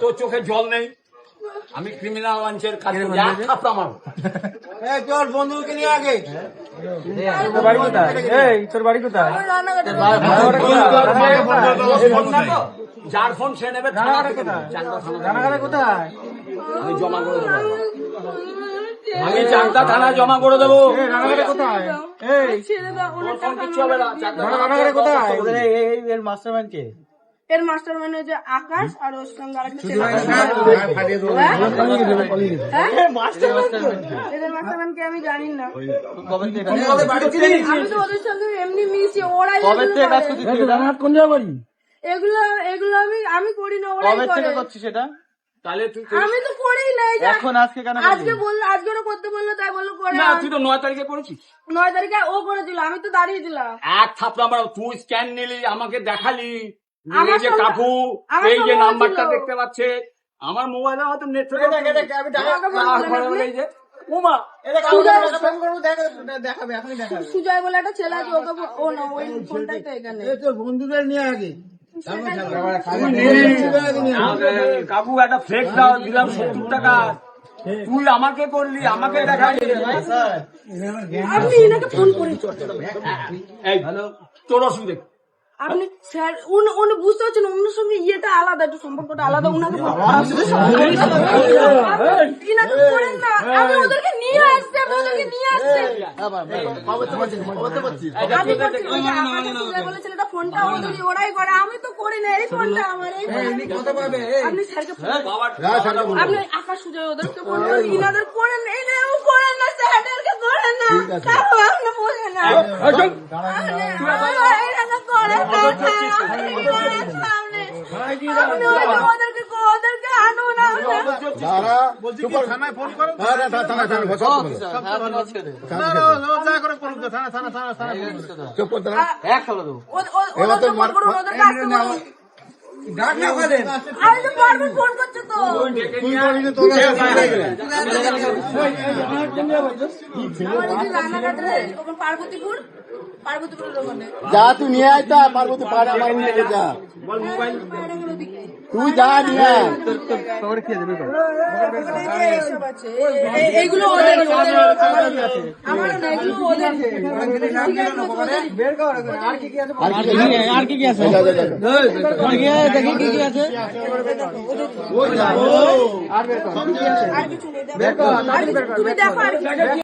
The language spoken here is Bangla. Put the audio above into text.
তোর চোখে জল নেই আমি ক্রিমিনাল লাঞ্চের কাছে চল বন্ধুকে নিয়ে আগে তোর বাড়ি কোথায় তোর? যার ফোন সে নেবে কোথায় আমি জমা করে দেবো আমি চাকদা থানায় জমা করে দেবো। কোথায়? এর মাস্টারম্যান কে। এর মাস্টার মানে যে আকাশ আর ওর সঙ্গে মাস্টারম্যানকে আমি জানি না। আমি তো ওদের সঙ্গে এমনি মিশি ওরাই এগুলো এগুলো এগুলো আমি আমি করি না ওরাই কবে করে। থেকে সেটা তাহলে তুই আমি তো করেই নাই এখন আজকে কেন আজকে বলল আজকে ওরা করতে বলল তাই বলল করে না তুই তো নয় তারিখে করেছিস নয় তারিখে ও করেছিল আমি তো দাঁড়িয়ে দিলাম। এক থাপড়া মারো তুই স্ক্যান নিলি আমাকে দেখালি। এই যে কাকু এই যে নাম্বারটা দেখতে পাচ্ছে। আমার মোবাইলে হয়তো নেট আমাকে বলছিলেন আপনি? উমা দেখাবে এখনই দেখাবে। সুজয় বলে একটা ছেলে আছে ওকে ও না ওই ফোনটাই তো এখানে। বন্ধুদের নিয়ে আগে। কাকু একটা ফ্লেক্স দাও দিলাম সত্তর টাকা তুই আমাকে করলি আমাকে দেখালি আপনি এনাকে ফোন করে তোর অসুবিধে আপনি স্যার উনি উনি বুঝতে পারছেন ওনার সঙ্গে ইয়েটা আলাদা একটু সম্পর্কটা আলাদা উনাকে বলুন। আপনি ইনাকে করেন না আমি ওদেরকে নিয়ে আসছি আমি করছি ওই যে আমাকে ফোনটা ওদের ওরাই করে আমি তো করি না এই ফোনটা আমার এই আপনি স্যারকে আপনি আকাশ সুজয় ওদেরকে ফোন করুন ইনাদের করেন এই না ও করেন না স্যারদেরকে করেন না কারণ আপনি বোঝেন না আপনি না সামনে আপনি ওদের- আপনি থানায় ফোন হ্যাঁ থানা থানা থানা থানা থানা থানা থানা চুপ করতে এক খেলা দেবো। ও- ও- ওদেরকে ফোন করুন আমি তো যে পার্বতীপুর তুই নিয়ে আয় তা পার্বতী পাড়া আমার নিয়ে যা। তুই যা নিয়ে এইগুলো আর কি কি আছে। দেখি কি কি আছে। আর বের কর আর কিছু নেই দেখো। তুমি দেখো